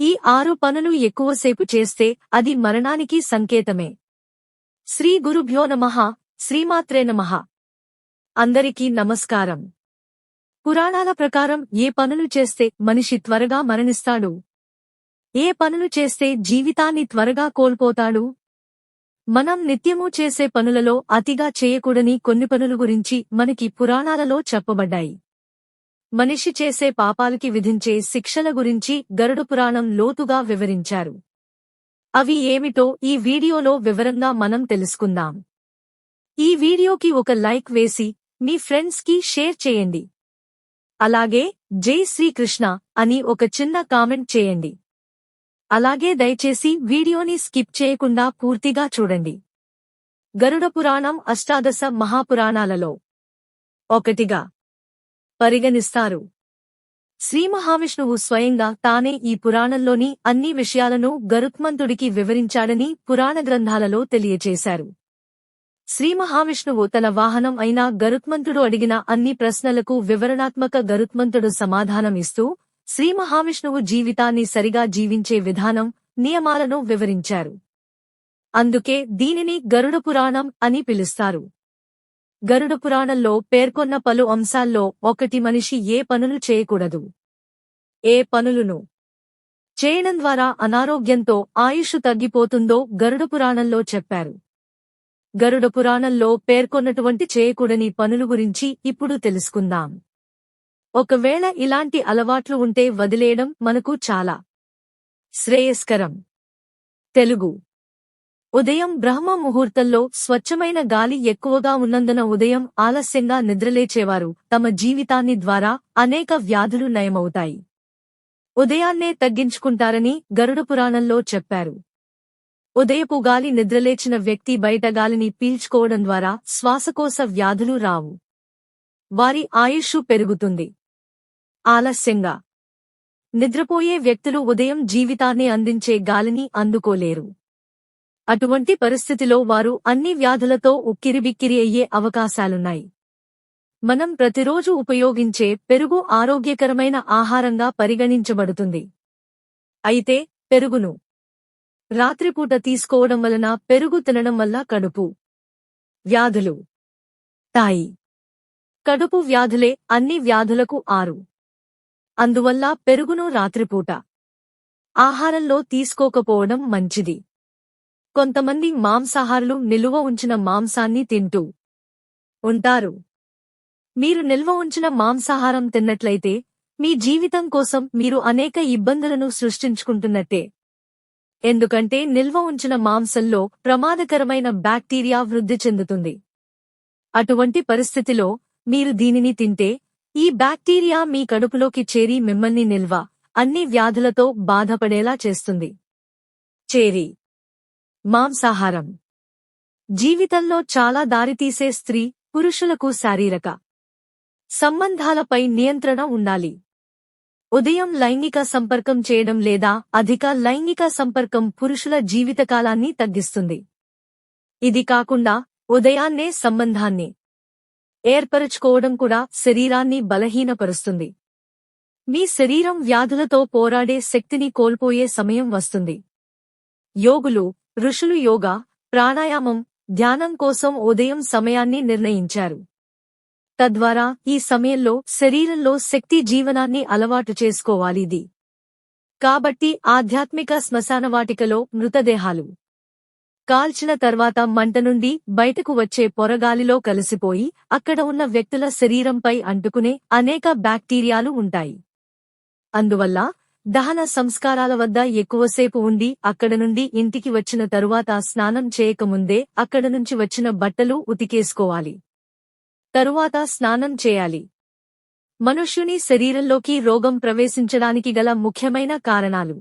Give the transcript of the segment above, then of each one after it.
ఈ ఆరు పనులు ఎక్కువసేపు చేస్తే అది మరణానికి సంకేతమే. శ్రీ గురుభ్యో నమః శ్రీమాత్రే నమః. అందరికీ నమస్కారం. పురాణాల ప్రకారం ఏ పనులు చేస్తే మనిషి త్వరగా మరణిస్తాడు? ఏ పనులు చేస్తే జీవితాన్ని త్వరగా కోల్పోతాడు? మనం నిత్యము చేసే పనులలో అతిగా చేయకూడని కొన్ని పనుల గురించి మనకి పురాణాలలో చెప్పబడ్డాయి. మనిషి చేసే పాపాలకి విధించే శిక్షల గురించి గరుడ పురాణం లోతుగా వివరించారు. అవి ఏమిటో ఈ వీడియోలో వివరంగా మనం తెలుసుకుందాం. ఈ వీడియోకి ఒక లైక్ వేసి మీ ఫ్రెండ్స్కి షేర్ చేయండి. అలాగే జై శ్రీకృష్ణ అని ఒక చిన్న కామెంట్ చేయండి. అలాగే దయచేసి వీడియోని స్కిప్ చేయకుండా పూర్తిగా చూడండి. గరుడ పురాణం అష్టాదశ మహాపురాణాలలో. ఒకటిగా పరిగణిస్తారు. శ్రీ మహావిష్ణువు స్వయంగా తానే ఈ పురాణంలోని అన్ని విషయాలను గరుత్మంతుడికి వివరించాడని పురాణ గ్రంథాలలో తెలియచేశారు. శ్రీ మహావిష్ణువు తన వాహనం అయిన గరుత్మంతుడు అడిగిన అన్ని ప్రశ్నలకు వివరణాత్మక గరుత్మంతుడు సమాధానం ఇస్తూ శ్రీ మహావిష్ణువు జీవితాన్ని సరిగా జీవించే విధానం నియమాలను వివరించారు. అందుకే దీనిని గరుడ పురాణం అని పిలుస్తారు. గరుడ పురాణంలో పేర్కొన్న పలు అంశాల్లో ఒకటి మనిషి ఏ పనులు చేయకూడదు. ఏ పనులును చేయడం ద్వారా అనారోగ్యంతో ఆయుష్ తగ్గిపోతుందో గరుడ పురాణంలో చెప్పారు. గరుడ పురాణంలో పేర్కొన్నటువంటి చేయకూడని పనులు గురించి ఇప్పుడు తెలుసుకుందాం. ఒకవేళ ఇలాంటి అలవాట్లు ఉంటే వదిలేయడం మనకు చాలా శ్రేయస్కరం. తెలుగు ఉదయం బ్రహ్మ ముహూర్తంలో స్వచ్ఛమైన గాలి ఎక్కువగా ఉన్నందున ఉదయం ఆలస్యంగా నిద్రలేచేవారు తమ జీవితాన్ని ద్వారా అనేక వ్యాధులు నయమవుతాయి. ఉదయాన్నే తగ్గించుకుంటారని గరుడ పురాణంలో చెప్పారు. ఉదయపు గాలి నిద్రలేచిన వ్యక్తి బయట గాలిని పీల్చుకోవడం ద్వారా శ్వాసకోశ వ్యాధులు రావు. వారి ఆయుష్షు పెరుగుతుంది. ఆలస్యంగా. నిద్రపోయే వ్యక్తులు ఉదయం జీవితాన్ని అందించే గాలిని అందుకోలేరు. అటువంటి పరిస్థితిలో వారు అన్ని వ్యాధులతో ఉక్కిరిబిక్కిరి అయ్యే అవకాశాలున్నాయి. మనం ప్రతిరోజు ఉపయోగించే పెరుగు ఆరోగ్యకరమైన ఆహారంగా పరిగణించబడుతుంది. అయితే పెరుగును రాత్రిపూట తీసుకోవడం వలన పెరుగు తినడం వల్ల కడుపు వ్యాధులు తాయి. కడుపు వ్యాధులే అన్ని వ్యాధులకు ఆరు. అందువల్ల పెరుగును రాత్రిపూట ఆహారంలో తీసుకోకపోవడం మంచిది. కొంతమంది మాంసాహారులు నిలువ ఉంచిన మాంసాన్ని తింటూ ఉంటారు. మీరు నిల్వ ఉంచిన మాంసాహారం తిన్నట్లయితే మీ జీవితం కోసం మీరు అనేక ఇబ్బందులను సృష్టించుకుంటున్నట్టే. ఎందుకంటే నిల్వ ఉంచిన మాంసంలో ప్రమాదకరమైన బ్యాక్టీరియా వృద్ధి చెందుతుంది. అటువంటి పరిస్థితిలో మీరు దీనిని తింటే ఈ బ్యాక్టీరియా మీ కడుపులోకి చేరి మిమ్మల్ని నిల్వ అన్ని వ్యాధులతో బాధపడేలా చేస్తుంది. చేరి మాంసాహారం. జీవితంలో చాలా దారితీసే స్త్రీ పురుషులకు శారీరక సంబంధాలపై నియంత్రణ ఉండాలి. ఉదయం లైంగిక సంపర్కం చేయడం లేదా అధిక లైంగిక సంపర్కం పురుషుల జీవితకాలాన్ని తగ్గిస్తుంది. ఇది కాకుండా ఉదయాన్నే సంబంధాన్ని ఏర్పరచుకోవడం కూడా శరీరాన్ని బలహీనపరుస్తుంది. మీ శరీరం వ్యాధులతో పోరాడే శక్తిని కోల్పోయే సమయం వస్తుంది. యోగులు ఋషులు యోగా ప్రాణాయామం ధ్యానం కోసం ఉదయం సమయాన్ని నిర్ణయించారు. తద్వారా ఈ సమయంలో శరీరంలో శక్తి జీవనాన్ని అలవాటు చేసుకోవాలిది. కాబట్టి ఆధ్యాత్మిక శ్మశానవాటికలో మృతదేహాలు. కాల్చిన తర్వాత మంట నుండి బయటకు వచ్చే పొరగాలిలో కలిసిపోయి అక్కడ ఉన్న వ్యక్తుల శరీరంపై అంటుకునే అనేక బ్యాక్టీరియాలు ఉంటాయి. అందువల్ల దహన సంస్కారాల వద్ద ఎక్కువసేపు ఉండి అక్కడ నుండి ఇంటికి వచ్చిన తరువాత స్నానం చేయకముందే అక్కడ నుంచి వచ్చిన బట్టలు ఉతికేసుకోవాలి. తరువాత స్నానం చేయాలి. మనుష్యుని శరీరంలోకి రోగం ప్రవేశించడానికి గల ముఖ్యమైన కారణాలు.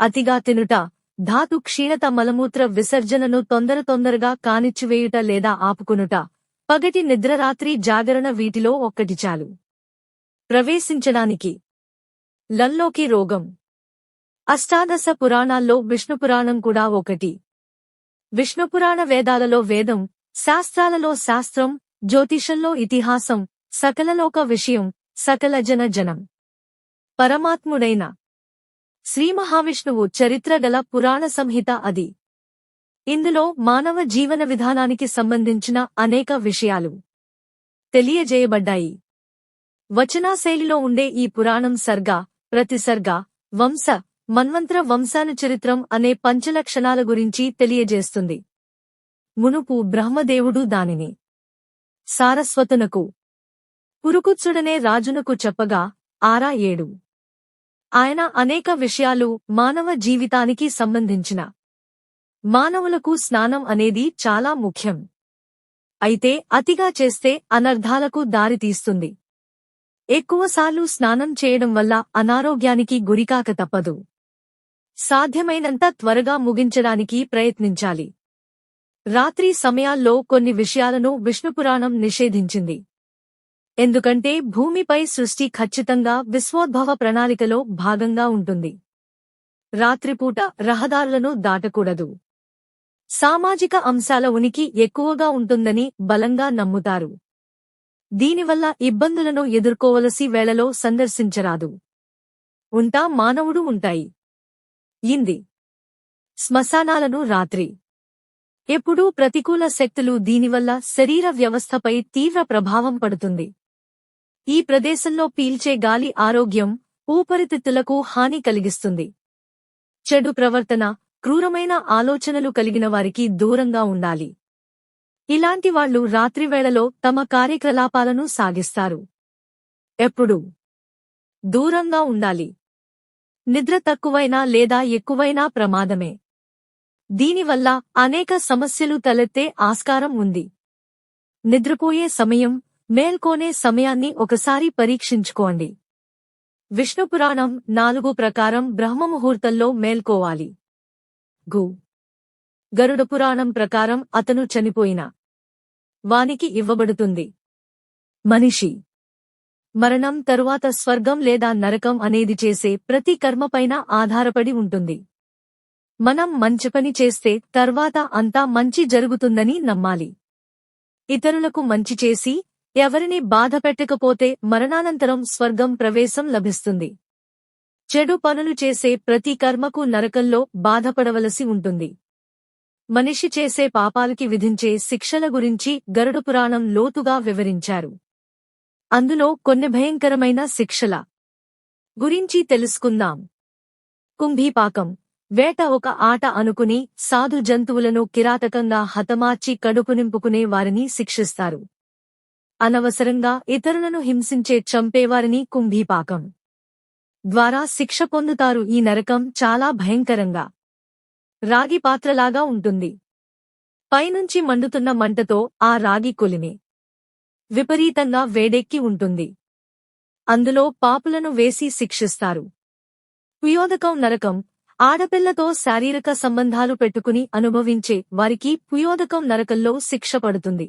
అతిగా తినుట ధాతు క్షీణత మలమూత్ర విసర్జనను తొందర తొందరగా కానిచ్చివేయుట లేదా ఆపుకునుట పగటి నిద్రరాత్రి జాగరణ వీటిలో ఒక్కటి చాలు. ప్రవేశించడానికి లల్లోకి రోగం. అష్టాదశ పురాణాల్లో విష్ణుపురాణం కూడా ఒకటి. విష్ణుపురాణ వేదాలలో వేదం శాస్త్రాలలో శాస్త్రం జ్యోతిషంలో ఇతిహాసం సకలలోక విషయం సకల జన జనం. పరమాత్ముడైన శ్రీ మహావిష్ణువు చరిత్ర గల పురాణ సంహిత అది. ఇందులో మానవ జీవన విధానానికి సంబంధించిన అనేక విషయాలు తెలియజేయబడ్డాయి. వచనాశైలిలో ఉండే ఈ పురాణం సర్గా ప్రతిసర్గ వంశ మన్వంత్ర వంశాను చరిత్రం అనే పంచలక్షణాల గురించి తెలియజేస్తుంది. మునుపు బ్రహ్మదేవుడు దానిని సారస్వతునకు పురుకుచ్చుడనే రాజునకు చెప్పగా ఆరా ఏడు. ఆయన అనేక విషయాలు మానవ జీవితానికి సంబంధించిన. మానవులకు స్నానం అనేది చాలా ముఖ్యం. అయితే అతిగా చేస్తే అనర్ధాలకు దారితీస్తుంది. ఎక్కువసార్లు స్నానం చేయడం వల్ల అనారోగ్యానికి గురికాక తప్పదు. సాధ్యమైనంత త్వరగా ముగించడానికి ప్రయత్నించాలి. రాత్రి సమయాల్లో కొన్ని విషయాలను విష్ణుపురాణం నిషేధించింది. ఎందుకంటే భూమిపై సృష్టి ఖచ్చితంగా విశ్వోద్భవ ప్రణాళికలో భాగంగా ఉంటుంది. రాత్రిపూట రహదారులను దాటకూడదు. సామాజిక అంశాల ఉనికి ఎక్కువగా ఉంటుందని బలంగా నమ్ముతారు. దీనివల్ల ఇబ్బందులను ఎదుర్కోవలసి వేళలో సందర్శించరాదు. ఉంటా మానవుడు ఉంటాయి. ఇంది. శ్మశానాలను రాత్రి. ఎప్పుడూ ప్రతికూల శక్తులు దీనివల్ల శరీర వ్యవస్థపై తీవ్ర ప్రభావం పడుతుంది. ఈ ప్రదేశంలో పీల్చే గాలి ఆరోగ్యం ఊపరితిత్తులకు హాని కలిగిస్తుంది. చెడు ప్రవర్తన క్రూరమైన ఆలోచనలు కలిగిన వారికి దూరంగా ఉండాలి. ఇలాంటి వాళ్ళు రాత్రివేళలో తమ కార్యకలాపాలను సాగిస్తారు. ఎప్పుడు? దూరంగా ఉండాలి. నిద్ర తక్కువైనా లేదా ఎక్కువైనా ప్రమాదమే. దీనివల్ల అనేక సమస్యలు తలెత్తే ఆస్కారం ఉంది. నిద్రపోయే సమయం మేల్కోనే సమయాన్ని ఒకసారి పరీక్షించుకోండి. విష్ణుపురాణం నాలుగు ప్రకారం బ్రహ్మముహూర్తంలో మేల్కోవాలి. గు. గరుడ పురాణం ప్రకారం అతను చనిపోయిన. వానికి ఇవ్వబడుతుంది. మనిషి. మరణం తరువాత స్వర్గం లేదా నరకం అనేది చేసే ప్రతి కర్మపైన ఆధారపడి ఉంటుంది. మనం మంచి పని చేస్తే తర్వాత అంతా మంచి జరుగుతుందని నమ్మాలి. ఇతరులకు మంచి చేసి ఎవరిని బాధ పెట్టకపోతే మరణానంతరం స్వర్గం ప్రవేశం లభిస్తుంది. చెడు పనులు చేసే ప్రతి కర్మకు నరకంలో బాధపడవలసి ఉంటుంది. మనిషి చేసే పాపాలకి విధించే శిక్షల గురించి గరుడ పురాణం లోతుగా వివరించారు. అందులో కొన్ని భయంకరమైన శిక్షల గురించి తెలుసుకుందాం. కుంభీపాకం వేట ఒక ఆట అనుకుని సాధు జంతువులను కిరాతకంగా హతమార్చి కడుపు నింపుకునే వారిని శిక్షిస్తారు. అనవసరంగా ఇతరులను హింసించే చంపేవారిని కుంభీపాకం. ద్వారా శిక్ష పొందుతారు ఈ నరకం చాలా భయంకరంగా. రాగి పాత్రలాగా ఉంటుంది. పైనుంచి మండుతున్న మంటతో ఆ రాగి కొలిమి విపరీతంగా వేడెక్కి ఉంటుంది. అందులో పాపులను వేసి శిక్షిస్తారు. పుయోదకం నరకం ఆడపిల్లతో శారీరక సంబంధాలు పెట్టుకుని అనుభవించే వారికి పుయోదకం నరకంలో శిక్ష పడుతుంది.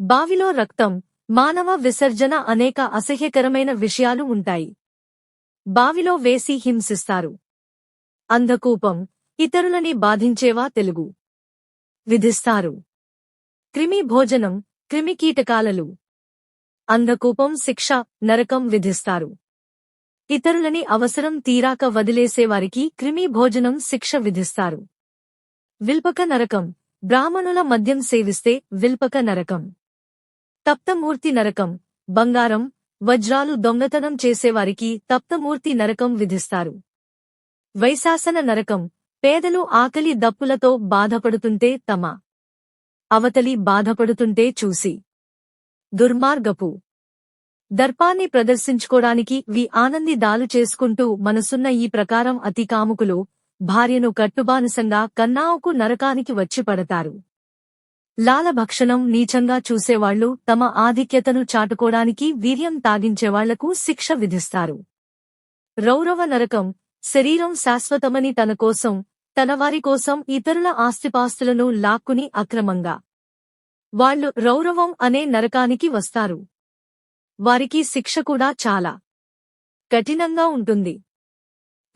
బావిలో రక్తం మానవ విసర్జన అనేక అసహ్యకరమైన విషయాలు ఉంటాయి. బావిలో వేసి హింసిస్తారు. అంధకూపం ఇతరులని బాధించేవా తెలుగు. విధిస్తారు. క్రిమి భోజనం క్రిమికీటకాలలు అంధకూపం శిక్ష నరకం విధిస్తారు. ఇతరులని అవసరం తీరాక వదిలేసేవారికి క్రిమి భోజనం శిక్ష విధిస్తారు. విల్పక నరకం. బ్రాహ్మణుల మద్యం సేవిస్తే విల్పక నరకం. తప్తమూర్తి నరకం. బంగారం వజ్రాలు దొంగతనం చేసేవారికి తప్తమూర్తి నరకం విధిస్తారు. వైశాసన నరకం. పేదలు ఆకలి దప్పులతో బాధపడుతుంటే తమ అవతలి బాధపడుతుంటే చూసి. దుర్మార్గపు దర్పాన్ని ప్రదర్శించుకోడానికి వి ఆనంది దాలు చేసుకుంటూ మనసున్న ఈ ప్రకారం అతి కాముకులు భార్యను కట్టుబానిసంగా కన్నావుకు నరకానికి వచ్చి పడతారు. లాలభక్షణం నీచంగా చూసేవాళ్ళు తమ ఆధిక్యతను చాటుకోడానికి వీర్యం తాగించేవాళ్ళకు శిక్ష విధిస్తారు. రౌరవ నరకం శరీరం శాశ్వతమని తన కోసం తన వారి కోసం ఇతరుల ఆస్తిపాస్తులను లాక్కుని అక్రమంగా. వాళ్ళు రౌరవం అనే నరకానికి వస్తారు. వారికి శిక్ష కూడా చాలా. కఠినంగా ఉంటుంది.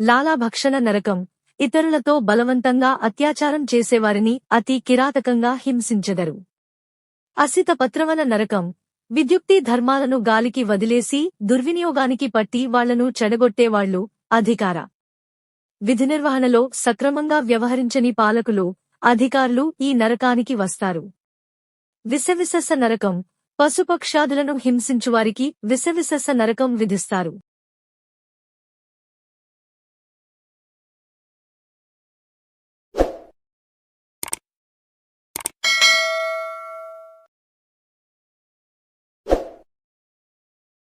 లాలాభక్షణ నరకం ఇతరులతో బలవంతంగా అత్యాచారం చేసేవారిని అతి కిరాతకంగా హింసించెదరు. అసిత పత్రవన నరకం విద్యుక్తి ధర్మాలను గాలికి వదిలేసి దుర్వినియోగానికి పట్టి వాళ్ళను చెడగొట్టేవాళ్ళు అధికార విధి నిర్వహణలో సక్రమంగా వ్యవహరించని పాలకులు అధికారులు ఈ నరకానికి వస్తారు. విసవిసస నరకం పశుపక్షాదులను హింసించువారికి విసవిసస నరకం విధిస్తారు.